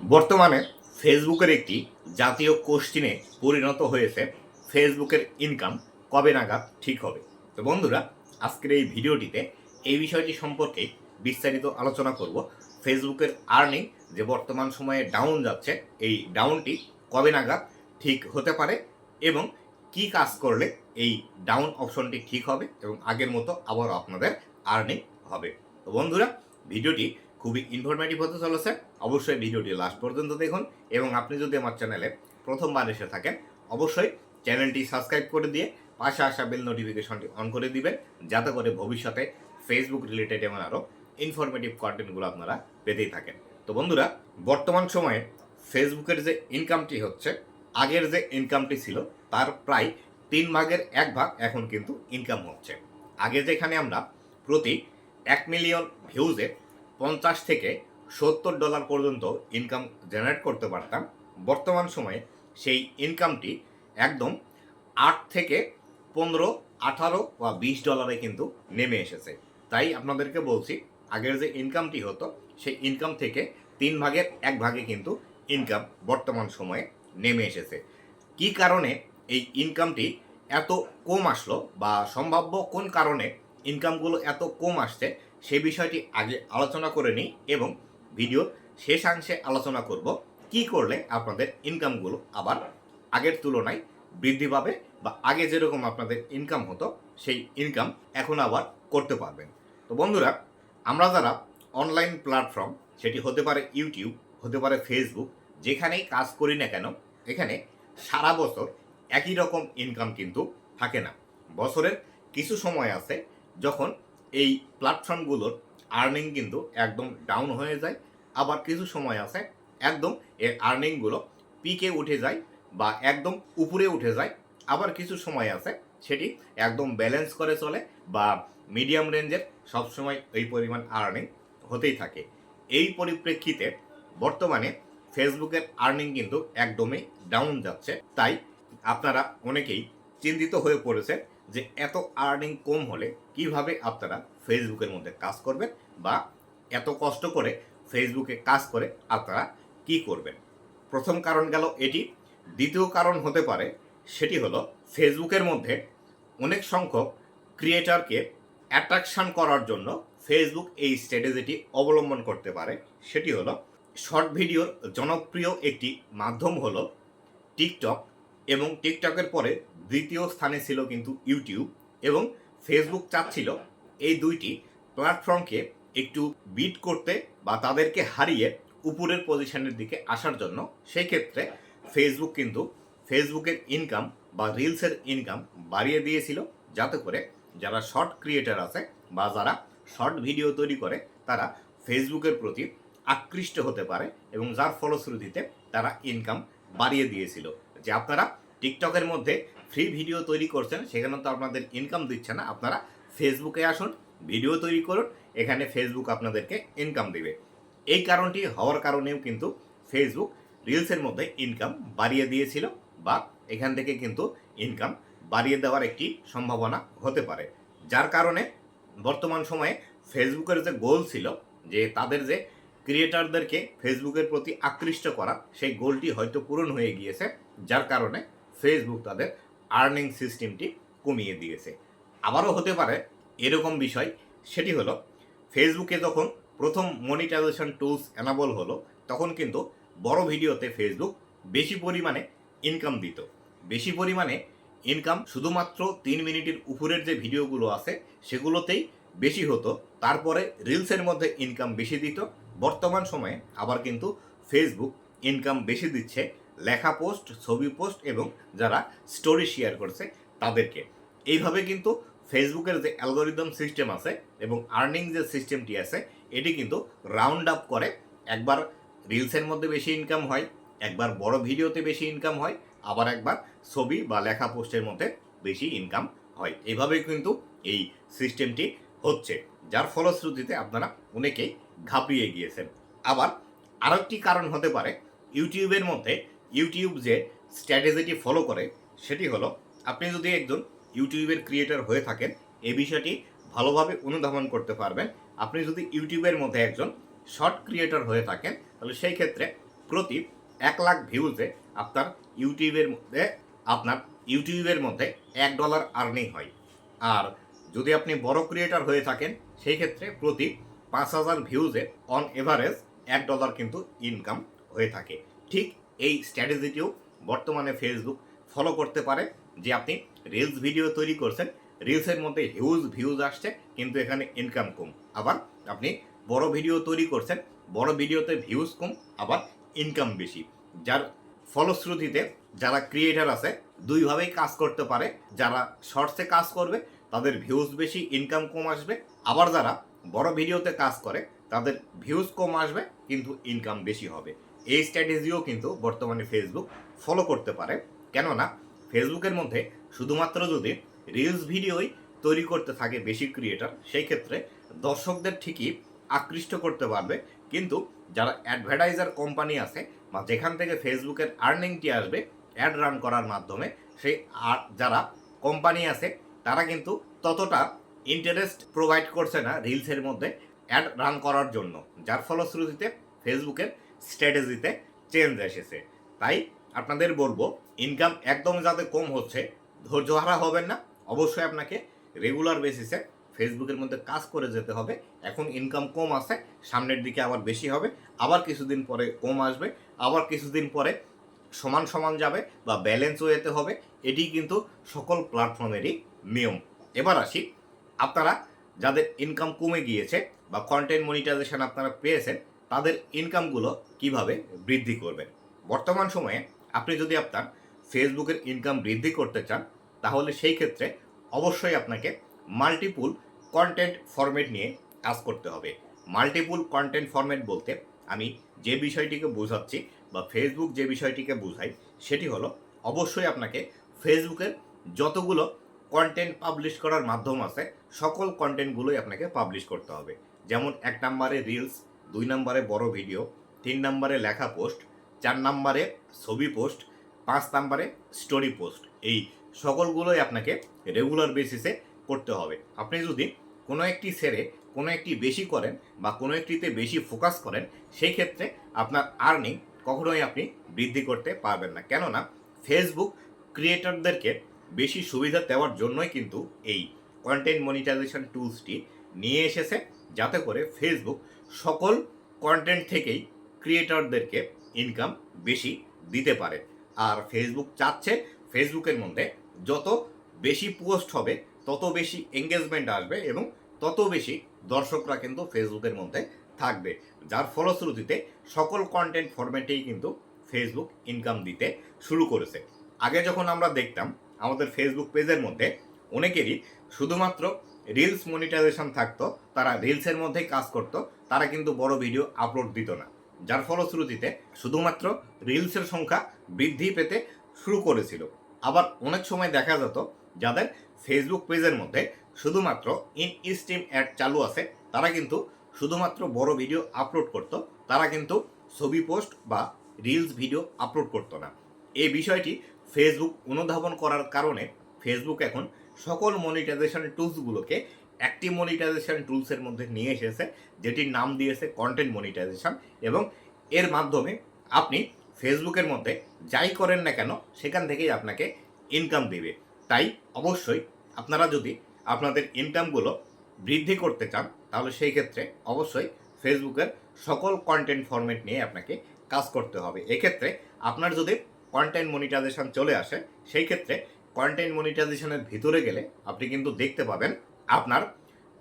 বর্তমানে ফেসবুকের একটি জাতীয় কোশ্চিনে পরিণত হয়েছে। ফেসবুকের ইনকাম কবে নাগাদ ঠিক হবে? তো বন্ধুরা, আজকের এই ভিডিওটিতে এই বিষয়টি সম্পর্কে বিস্তারিত আলোচনা করব। ফেসবুকের আর্নিং যে বর্তমান সময়ে ডাউন যাচ্ছে, এই ডাউনটি কবে নাগাদ ঠিক হতে পারে এবং কি কাজ করলে এই ডাউন অপশনটি ঠিক হবে এবং আগের মতো আবারও আপনাদের আর্নিং হবে। তো বন্ধুরা, ভিডিওটি খুবই ইনফরমেটিভ হতে চলেছে। অবশ্যই ভিডিওটি লাস্ট পর্যন্ত দেখুন এবং আপনি যদি আমার চ্যানেলে প্রথমবার এসে থাকেন, অবশ্যই চ্যানেলটি সাবস্ক্রাইব করে দিয়ে পাশে আসা বেল নোটিফিকেশনটি অন করে দিবেন, যাতে করে ভবিষ্যতে ফেসবুক রিলেটেড এমন আরও ইনফরমেটিভ কন্টেন্টগুলো আপনারা পেতেই থাকেন। তো বন্ধুরা, বর্তমান সময়ে ফেসবুকের যে ইনকামটি হচ্ছে, আগের যে ইনকামটি ছিল, তার প্রায় তিন ভাগের এক ভাগ এখন কিন্তু ইনকাম হচ্ছে। আগে যেখানে আমরা প্রতি এক মিলিয়ন ভিউজে পঞ্চাশ থেকে সত্তর ডলার পর্যন্ত ইনকাম জেনারেট করতে পারতাম। বর্তমান সময়ে সেই ইনকামটি একদম আট থেকে পনেরো, আঠারো বা বিশ ডলারে কিন্তু নেমে এসেছে। তাই আপনাদেরকে বলছি, আগের যে ইনকামটি হতো, সেই ইনকাম থেকে তিন ভাগের এক ভাগে কিন্তু ইনকাম বর্তমান সময়ে নেমে এসেছে। কি কারণে এই ইনকামটি এত কম আসলো বা সম্ভাব্য কোন কারণে ইনকামগুলো এত কম আসছে সেই বিষয়টি আগে আলোচনা করে নিই এবং ভিডিও শেষাংশে আলোচনা করব কি করলে আপনাদের ইনকামগুলো আবার আগের তুলনায় বৃদ্ধি পাবে বা আগে যেরকম আপনাদের ইনকাম হতো, সেই ইনকাম এখন আবার করতে পারবেন। তো বন্ধুরা, আমরা যারা অনলাইন প্ল্যাটফর্ম সেটি হতে পারে ইউটিউব হতে পারে ফেসবুক যেখানেই কাজ করি না কেন, এখানে সারা বছর একই রকম ইনকাম কিন্তু থাকে না। বছরের কিছু সময় আছে যখন এই প্ল্যাটফর্মগুলোর আর্নিং কিন্তু একদম ডাউন হয়ে যায়। আবার কিছু সময় আছে, একদম এর আর্নিংগুলো পিকে উঠে যায় বা একদম উপরে উঠে যায়। আবার কিছু সময় আছে, সেটি একদম ব্যালেন্স করে চলে বা মিডিয়াম রেঞ্জের সবসময় এই পরিমাণ আর্নিং হতেই থাকে। এই পরিপ্রেক্ষিতে বর্তমানে ফেসবুকের আর্নিং কিন্তু একদমই ডাউন যাচ্ছে। তাই আপনারা অনেকেই চিন্তিত হয়ে পড়েছে যে এত আর্নিং কম হলে কীভাবে আপনারা ফেসবুকের মধ্যে কাজ করবেন বা এত কষ্ট করে ফেসবুকে কাজ করে আপনারা কি করবেন? প্রথম কারণ গেল এটি। দ্বিতীয় কারণ হতে পারে সেটি হলো ফেসবুকের মধ্যে অনেক সংখ্যক ক্রিয়েটারকে অ্যাট্রাকশন করার জন্য ফেসবুক এই স্ট্র্যাটেজিটি অবলম্বন করতে পারে। সেটি হলো শর্ট ভিডিওর জনপ্রিয় একটি মাধ্যম হলো টিকটক এবং টিকটকের পরে দ্বিতীয় স্থানে ছিল কিন্তু ইউটিউব এবং ফেসবুক চাচ্ছিল এই দুইটি প্ল্যাটফর্মকে একটু বিট করতে বা তাদেরকে হারিয়ে উপরের পজিশনের দিকে আসার জন্য। সেই ক্ষেত্রে ফেসবুক কিন্তু ফেসবুকের ইনকাম বা রিলসের ইনকাম বাড়িয়ে দিয়েছিল। যাতে করে যারা শর্ট ক্রিয়েটার আছে বা যারা শর্ট ভিডিও তৈরি করে, তারা ফেসবুকের প্রতি আকৃষ্ট হতে পারে এবং যার ফলশ্রুতিতে তারা ইনকাম বাড়িয়ে দিয়েছিল। যে আপনারা টিকটকের মধ্যে ফ্রি ভিডিও তৈরি করছেন, সেখানে তো আপনাদের ইনকাম দিচ্ছে না। আপনারা ফেসবুকে আসুন ভিডিও তৈরি করুন, এখানে ফেসবুক আপনাদেরকে ইনকাম দেবে। এই কারণটি হওয়ার কারণেও কিন্তু ফেসবুক রিলসের মধ্যে ইনকাম বাড়িয়ে দিয়েছিল বা এখান থেকে কিন্তু ইনকাম বাড়িয়ে দেওয়ার একটি সম্ভাবনা হতে পারে। যার কারণে বর্তমান সময়ে ফেসবুকের যে গোল ছিল, যে তাদের যে ক্রিয়েটারদেরকে ফেসবুকের প্রতি আকৃষ্ট করা, সেই গোলটি হয়তো পূরণ হয়ে গিয়েছে। যার কারণে ফেসবুক তাদের আর্নিং সিস্টেমটি কমিয়ে দিয়েছে। আবারও হতে পারে এরকম বিষয়, সেটি হলো ফেসবুকে যখন প্রথম মনিটাইজেশন টুলস অ্যানাবল হলো, তখন কিন্তু বড় ভিডিওতে ফেসবুক বেশি পরিমাণে ইনকাম দিত। বেশি পরিমাণে ইনকাম শুধুমাত্র তিন মিনিটের উপরের যে ভিডিওগুলো আছে, সেগুলোতেই বেশি হতো। তারপরে রিলসের মধ্যে ইনকাম বেশি দিত। বর্তমান সময়ে আবার কিন্তু ফেসবুক ইনকাম বেশি দিচ্ছে। লেখা পোস্ট, ছবি পোস্ট এবং যারা স্টোরি শেয়ার করছে তাদেরকে। এইভাবে কিন্তু ফেসবুকের যে অ্যালগোরিদম সিস্টেম আছে এবং আর্নিং যে সিস্টেমটি আছে, এটি কিন্তু রাউন্ড আপ করে। একবার রিলসের মধ্যে বেশি ইনকাম হয়, একবার বড় ভিডিওতে বেশি ইনকাম হয়, আবার একবার ছবি বা লেখা পোস্টের মধ্যে বেশি ইনকাম হয়। এইভাবেই কিন্তু এই সিস্টেমটি হচ্ছে, যার ফলশ্রুতিতে আপনারা অনেকেই ঘাবড়িয়ে গিয়েছেন। আবার আরেকটি কারণ হতে পারে ইউটিউবের মধ্যে ইউটিউব যে স্ট্র্যাটেজিটি ফলো করে, সেটি হলো আপনি যদি একজন ইউটিউবের ক্রিয়েটর হয়ে থাকেন, এই বিষয়টি ভালোভাবে অনুধাবন করতে পারবেন। আপনি যদি ইউটিউবের মধ্যে একজন শর্ট ক্রিয়েটর হয়ে থাকেন, তাহলে সেই ক্ষেত্রে প্রতি এক লাখ ভিউজে আপনার ইউটিউবের মধ্যে, আপনার ইউটিউবের মধ্যে এক ডলার আর্নিং হয়। আর যদি আপনি বড় ক্রিয়েটার হয়ে থাকেন, সেই ক্ষেত্রে প্রতি পাঁচ হাজার ভিউজে অন এভারেজ এক ডলার কিন্তু ইনকাম হয়ে থাকে। ঠিক এই স্ট্র্যাটেজিটিও বর্তমানে ফেসবুক ফলো করতে পারে। যে আপনি রিলস ভিডিও তৈরি করছেন রিলসের মধ্যে হিউজ ভিউজ আসছে, কিন্তু এখানে ইনকাম কম। আবার আপনি বড় ভিডিও তৈরি করছেন, বড় ভিডিওতে ভিউজ কম, আবার ইনকাম বেশি। যার ফলশ্রুতিতে যারা ক্রিয়েটার আছে, দুইভাবেই কাজ করতে পারে। যারা শর্টসে কাজ করবে, তাদের ভিউজ বেশি ইনকাম কম আসবে। আবার যারা বড় ভিডিওতে কাজ করে, তাদের ভিউজ কম আসবে, কিন্তু ইনকাম বেশি হবে। এই স্ট্র্যাটেজিও কিন্তু বর্তমানে ফেসবুক ফলো করতে পারে। কেননা ফেসবুকের মধ্যে শুধুমাত্র যদি রিলস ভিডিওই তৈরি করতে থাকে বেশি ক্রিয়েটার সেই ক্ষেত্রে দর্শকদের ঠিকই আকৃষ্ট করতে পারবে। কিন্তু যারা অ্যাডভার্টাইজার কোম্পানি আছে বা যেখান থেকে ফেসবুকের আর্নিংটি আসবে অ্যাড রান করার মাধ্যমে, সেই যারা কোম্পানি আছে, তারা কিন্তু ততটা ইন্টারেস্ট প্রোভাইড করছে না রিলসের মধ্যে অ্যাড রান করার জন্য। যার ফলশ্রুতিতে ফেসবুকের স্ট্র্যাটেজিতে চেঞ্জ এসেছে। তাই আপনাদের বলব ইনকাম একদম যাতে কম হচ্ছে, ধৈর্য হারা হবেন না। অবশ্যই আপনাকে রেগুলার বেসিসে ফেসবুকের মধ্যে কাজ করে যেতে হবে। এখন ইনকাম কম আছে, সামনের দিকে আবার বেশি হবে। আবার কিছুদিন পরে কম আসবে, আবার কিছুদিন পরে সমান সমান যাবে বা ব্যালেন্স হতে হবে। এটি কিন্তু সকল প্ল্যাটফর্মেরই নিয়ম। এবার আসি, আপনারা যাদের ইনকাম কমে গিয়েছে বা কন্টেন্ট মনিটাইজেশন আপনারা পেয়েছেন তাদের ইনকামগুলো কীভাবে বৃদ্ধি করবে? বর্তমান সময়ে আপনি যদি আপনার ফেসবুকের ইনকাম বৃদ্ধি করতে চান, তাহলে সেই ক্ষেত্রে অবশ্যই আপনাকে মাল্টিপুল কন্টেন্ট ফরম্যাট নিয়ে কাজ করতে হবে। মাল্টিপুল কন্টেন্ট ফরম্যাট বলতে আমি যে বিষয়টিকে বোঝাচ্ছি বা ফেসবুক যে বিষয়টিকে বোঝাই, সেটি হলো অবশ্যই আপনাকে ফেসবুকের যতগুলো কন্টেন্ট পাবলিশ করার মাধ্যম আছে, সকল কন্টেন্টগুলোই আপনাকে পাবলিশ করতে হবে। যেমন এক নম্বরে রিলস দুই নম্বরে বড় ভিডিও, তিন নম্বরে লেখা পোস্ট, চার নম্বরে ছবি পোস্ট, পাঁচ নম্বরে স্টোরি পোস্ট। এই সকলগুলোই আপনাকে রেগুলার বেসিসে করতে হবে। আপনি যদি কোনো একটি সেরে কোনো একটি বেশি করেন বা কোনো একটিতে বেশি ফোকাস করেন সেই ক্ষেত্রে আপনার আর্নিং কখনোই আপনি বৃদ্ধি করতে পারবেন না। কেননা ফেসবুক ক্রিয়েটরদেরকে বেশি সুবিধা দেওয়ার জন্যই কিন্তু এই কন্টেন্ট মনিটাইজেশন টুলসটি নিয়ে এসেছে। যাতে করে ফেসবুক সকল কন্টেন্ট থেকেই ক্রিয়েটরদেরকে ইনকাম বেশি দিতে পারে। আর ফেসবুক চাচ্ছে ফেসবুকের মধ্যে যত বেশি পোস্ট হবে, তত বেশি এঙ্গেজমেন্ট আসবে এবং তত বেশি দর্শকরা কিন্তু ফেসবুকের মধ্যে থাকবে। যার ফলশ্রুতিতে সকল কন্টেন্ট ফরম্যাটেই কিন্তু ফেসবুক ইনকাম দিতে শুরু করেছে। আগে যখন আমরা দেখতাম, আমাদের ফেসবুক পেজের মধ্যে অনেকেরই শুধুমাত্র রিলস মনিটাইজেশন থাকতো, তারা রিলসের মধ্যেই কাজ করতো, তারা কিন্তু বড় ভিডিও আপলোড দিত না। যার ফলশ্রুতিতে শুধুমাত্র রিলসের সংখ্যা বৃদ্ধি পেতে শুরু করেছিল। আবার অনেক সময় দেখা যেত, যাদের ফেসবুক পেজের মধ্যে শুধুমাত্র ইন স্ট্রিম অ্যাড চালু আছে, তারা কিন্তু শুধুমাত্র বড় ভিডিও আপলোড করত, তারা কিন্তু ছবি পোস্ট বা রিলস ভিডিও আপলোড করতো না। এই বিষয়টি ফেসবুক অনুধাবন করার কারণে ফেসবুক এখন সকল মনিটাইজেশন টুলসগুলোকে একটি মনিটাইজেশন টুলসের মধ্যে নিয়ে এসেছে, যেটির নাম দিয়েছে কন্টেন্ট মনিটাইজেশন এবং এর মাধ্যমে আপনি ফেসবুকের মধ্যে যাই করেন না কেন, সেখান থেকেই আপনাকে ইনকাম দেবে। তাই অবশ্যই আপনারা যদি আপনাদের ইনকামগুলো বৃদ্ধি করতে চান, তাহলে সেই ক্ষেত্রে অবশ্যই ফেসবুকের সকল কন্টেন্ট ফরম্যাট নিয়ে আপনাকে কাজ করতে হবে। এক্ষেত্রে আপনার যদি কন্টেন্ট মনিটাইজেশন চলে আসে, সেই ক্ষেত্রে কন্টেন্ট মনিটাইজেশনের ভিতরে গেলে আপনি কিন্তু দেখতে পাবেন আপনার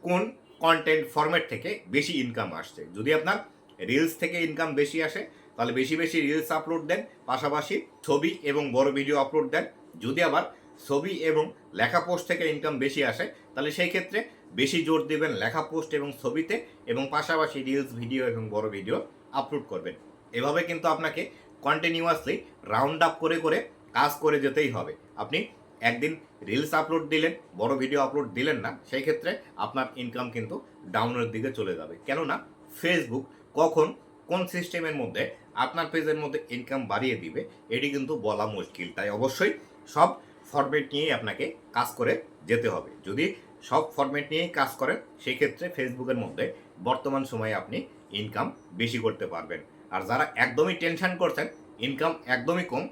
কোন কন্টেন্ট ফরম্যাট থেকে বেশি ইনকাম আসছে। যদি আপনার রিলস থেকে ইনকাম বেশি আসে, তাহলে বেশি বেশি রিলস আপলোড দেন, পাশাপাশি ছবি এবং বড় ভিডিও আপলোড দেন। যদি আবার ছবি এবং লেখা পোস্ট থেকে ইনকাম বেশি আসে, তাহলে সেই ক্ষেত্রে বেশি জোর দেবেন লেখা পোস্ট এবং ছবিতে এবং পাশাপাশি রিলস ভিডিও এবং বড় ভিডিও আপলোড করবেন। এভাবে কিন্তু আপনাকে কন্টিনিউয়াসলি রাউন্ড আপ করে করে কাজ করে যেতেই হবে। আপনি একদিন রিলস আপলোড দিলেন, বড় ভিডিও আপলোড দিলেন না, সেই ক্ষেত্রে আপনার ইনকাম কিন্তু ডাউনের দিকে চলে যাবে। কেননা ফেসবুক কখন, কোন সিস্টেমের মধ্যে আপনার পেজের মধ্যে ইনকাম বাড়িয়ে দিবে, এটি কিন্তু বলা মুশকিল। তাই অবশ্যই সব ফরম্যাট নিয়েই আপনাকে কাজ করে যেতে হবে। যদি সব ফরম্যাট নিয়েই কাজ করেন, সেই ক্ষেত্রে ফেসবুকের মধ্যে বর্তমান সময়ে আপনি ইনকাম বেশি করতে পারবেন। আর যারা একদমই টেনশন করছেন ইনকাম একদমই কম,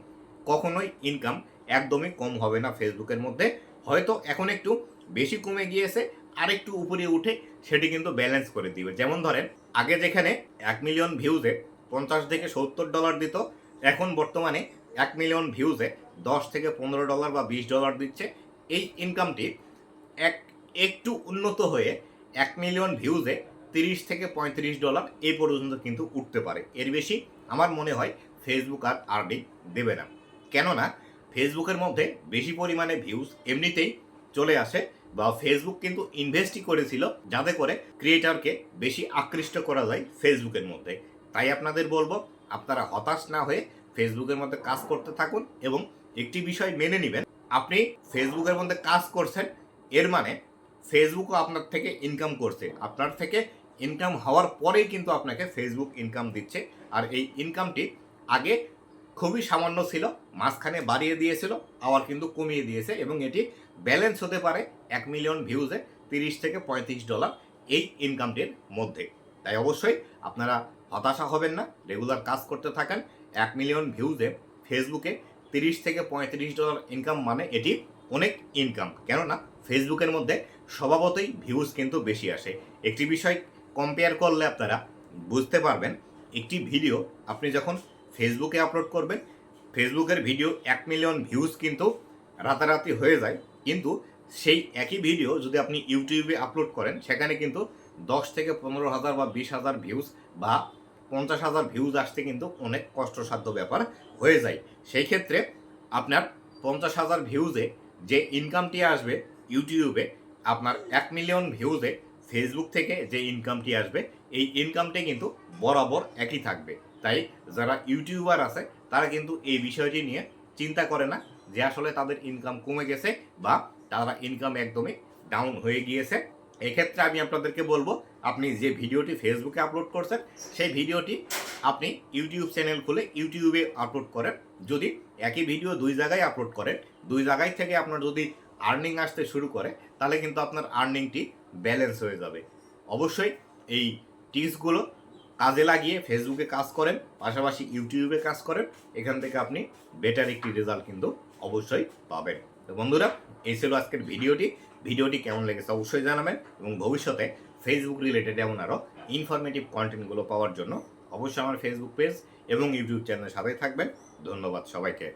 কখনোই ইনকাম একদমই কম হবে না ফেসবুকের মধ্যে। হয়তো এখন একটু বেশি কমে গিয়েছে আর একটু উপরে উঠে সেটি কিন্তু ব্যালেন্স করে দিবে। যেমন ধরেন, আগে যেখানে এক মিলিয়ন ভিউজে পঞ্চাশ থেকে সত্তর ডলার দিত, এখন বর্তমানে এক মিলিয়ন ভিউজে দশ থেকে পনেরো ডলার বা বিশ ডলার দিচ্ছে। এই ইনকামটি এক, একটু উন্নত হয়ে এক মিলিয়ন ভিউজে তিরিশ থেকে পঁয়ত্রিশ ডলার এই পর্যন্ত কিন্তু উঠতে পারে। এর বেশি আমার মনে হয় ফেসবুক আর আর্নিং দেবে না। কেননা ফেসবুকের মধ্যে বেশি পরিমাণে ভিউজ এমনিতেই চলে আসে বা ফেসবুক কিন্তু ইনভেস্টই করেছিল যাতে করে ক্রিয়েটারকে বেশি আকৃষ্ট করা যায় ফেসবুকের মধ্যে। তাই আপনাদের বলব, আপনারা হতাশ না হয়ে ফেসবুকের মধ্যে কাজ করতে থাকুন এবং একটি বিষয় মেনে নেবেন। আপনি ফেসবুকের মধ্যে কাজ করছেন, এর মানে ফেসবুকও আপনার থেকে ইনকাম করছে। আপনার থেকে ইনকাম হওয়ার পরেই কিন্তু আপনাকে ফেসবুক ইনকাম দিচ্ছে। আর এই ইনকামটি আগে খুবই সামান্য ছিল, মাঝখানে বাড়িয়ে দিয়েছিল, আবার কিন্তু কমিয়ে দিয়েছে এবং এটি ব্যালেন্স হতে পারে এক মিলিয়ন ভিউজে তিরিশ থেকে পঁয়ত্রিশ ডলার এই ইনকামটির মধ্যে। তাই অবশ্যই আপনারা হতাশা হবেন না রেগুলার কাজ করতে থাকেন, এক মিলিয়ন ভিউজে ফেসবুকে তিরিশ থেকে পঁয়ত্রিশ ডলার ইনকাম মানে এটি অনেক ইনকাম কেননা ফেসবুকের মধ্যে স্বভাবতই ভিউজ কিন্তু বেশি আসে। একটি বিষয় কম্পেয়ার করলে আপনারা বুঝতে পারবেন, একটি ভিডিও আপনি যখন ফেসবুকে আপলোড করবেন। ফেসবুকের ভিডিও এক মিলিয়ন ভিউজ কিন্তু রাতারাতি হয়ে যায়। কিন্তু সেই একই ভিডিও যদি আপনি ইউটিউবে আপলোড করেন, সেখানে কিন্তু দশ থেকে পনেরো হাজার বা বিশ হাজার ভিউজ বা পঞ্চাশ হাজার ভিউজ আসতে কিন্তু অনেক কষ্টসাধ্য ব্যাপার হয়ে যায়। সেই ক্ষেত্রে আপনার পঞ্চাশ হাজার ভিউজে যে ইনকামটি আসবে ইউটিউবে, আপনার এক মিলিয়ন ভিউজে ফেসবুক থেকে যে ইনকামটি আসবে, এই ইনকামটি কিন্তু বরাবর একই থাকবে। তাই যারা ইউটিউবার আছে, তারা কিন্তু এই বিষয়টি নিয়ে চিন্তা করে না যে আসলে তাদের ইনকাম কমে গেছে বা তারা ইনকাম একদমই ডাউন হয়ে গিয়েছে। এক্ষেত্রে আমি আপনাদেরকে বলব, আপনি যে ভিডিওটি ফেসবুকে আপলোড করছেন, সেই ভিডিওটি আপনি ইউটিউব চ্যানেল খুলে ইউটিউবে আপলোড করেন। যদি একই ভিডিও দুই জায়গায় আপলোড করেন, দুই জায়গায় থেকে আপনার যদি আর্নিং আসতে শুরু করে, তাহলে কিন্তু আপনার আর্নিংটি ব্যালেন্স হয়ে যাবে। অবশ্যই এই টিপসগুলো কাজে লাগিয়ে ফেসবুকে কাজ করেন, পাশাপাশি ইউটিউবে কাজ করেন, এখান থেকে আপনি বেটার একটি রেজাল্ট কিন্তু অবশ্যই পাবেন। তো বন্ধুরা, এই ছিল আজকের ভিডিওটি। ভিডিওটি কেমন লেগেছে অবশ্যই জানাবেন এবং ভবিষ্যতে ফেসবুক রিলেটেড এমন আরও ইনফরমেটিভ কন্টেন্টগুলো পাওয়ার জন্য অবশ্যই আমার ফেসবুক পেজ এবং ইউটিউব চ্যানেল সাথে থাকবেন। ধন্যবাদ সবাইকে।